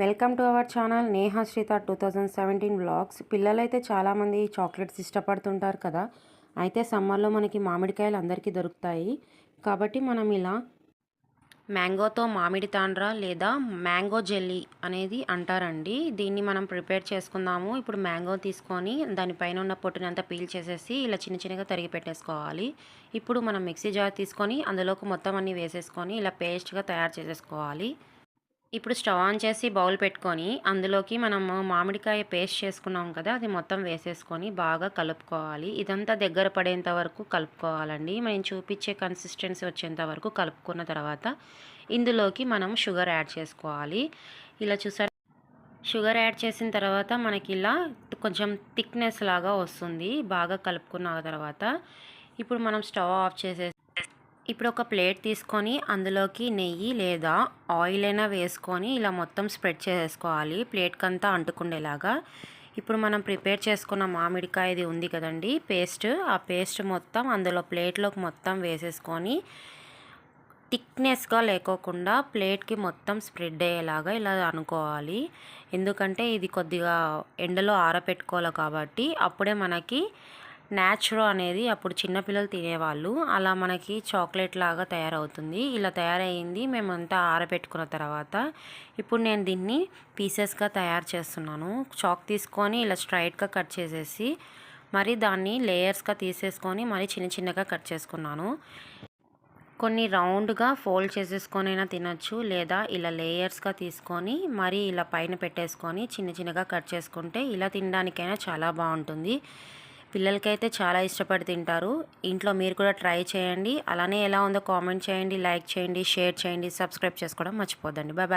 Welcome to our channel Nehashritha two thousand seventeen blogs పిల్లలైతే చాలామంది chocolates ఇష్టపడుతుంటారు కదా. అయితే సమ్మర్లో మనకి మామిడికాయలు అందరికీ దొరుకుతాయి. కాబట్టి మనం ఇలా మ్యాంగోతో మామిడి తాండ్ర లేదా మ్యాంగో జెల్లీ అనేది అంటారండి. దీన్ని మనం ప్రిపేర్ చేసుకుందాము. ఇప్పుడు మ్యాంగో తీసుకొని దానిపైన ఉన్న పొట్టునంతా పీల్ చేసేసి ఇలా చిన్న చిన్నగా తరిగి పెట్టేసుకోవాలి. ఇప్పుడు మనం మిక్సీ జార్ తీసుకొని అందులోకి మొత్తం అన్నీ వేసేసుకొని ఇలా పేస్ట్గా తయారు చేసేసుకోవాలి. ఇప్పుడు స్టవ్ ఆన్ చేసి బౌల్ పెట్టుకొని అందులోకి మనము మామిడికాయ పేస్ట్ చేసుకున్నాం కదా అది మొత్తం వేసేసుకొని బాగా కలుపుకోవాలి. ఇదంతా దగ్గర పడేంత వరకు కలుపుకోవాలండి. మనం చూపించే కన్సిస్టెన్సీ వచ్చేంత వరకు కలుపుకున్న తర్వాత ఇందులోకి మనం షుగర్ యాడ్ చేసుకోవాలి. ఇలా చూసారు? షుగర్ యాడ్ చేసిన తర్వాత మనకి ఇలా కొంచెం థిక్నెస్ లాగా వస్తుంది. బాగా కలుపుకున్న తర్వాత ఇప్పుడు మనం స్టవ్ ఆఫ్ చేసే ఇప్పుడు ఒక ప్లేట్ తీసుకొని అందులోకి నెయ్యి లేదా ఆయిల్ అయినా వేసుకొని ఇలా మొత్తం స్ప్రెడ్ చేసుకోవాలి. ప్లేట్కంతా అంటుకుండేలాగా. ఇప్పుడు మనం ప్రిపేర్ చేసుకున్న మామిడికాయది ఉంది కదండి పేస్ట్. ఆ పేస్ట్ మొత్తం అందులో ప్లేట్లోకి మొత్తం వేసేసుకొని థిక్నెస్గా లేకోకుండా ప్లేట్కి మొత్తం స్ప్రెడ్ అయ్యేలాగా ఇలా అనుకోవాలి. ఎందుకంటే ఇది కొద్దిగా ఎండలో ఆరపెట్టుకోవాలి కాబట్టి అప్పుడే మనకి న్యాచురో అనేది అప్పుడు చిన్నపిల్లలు తినేవాళ్ళు. అలా మనకి చాక్లెట్ లాగా తయారవుతుంది. ఇలా తయారయ్యింది మేమంతా ఆరబెట్టుకున్న తర్వాత ఇప్పుడు నేను దీన్ని పీసెస్గా తయారు చేస్తున్నాను. చాక్ తీసుకొని ఇలా స్ట్రైట్గా కట్ చేసేసి మరి దాన్ని లేయర్స్గా తీసేసుకొని మరి చిన్న చిన్నగా కట్ చేసుకున్నాను. కొన్ని రౌండ్గా ఫోల్డ్ చేసేసుకొని అయినా తినచ్చు. లేదా ఇలా లేయర్స్గా తీసుకొని మరి ఇలా పైన పెట్టేసుకొని చిన్న చిన్నగా కట్ చేసుకుంటే ఇలా తినడానికైనా చాలా బాగుంటుంది. పిల్లలకైతే చాలా ఇష్టపడి తింటారు. ఇంట్లో మీరు కూడా ట్రై చేయండి. అలానే ఎలా ఉందో కామెంట్ చేయండి లైక్ చేయండి షేర్ చేయండి సబ్స్క్రైబ్ చేసుకోవడం మర్చిపోద్దండి. బాయ్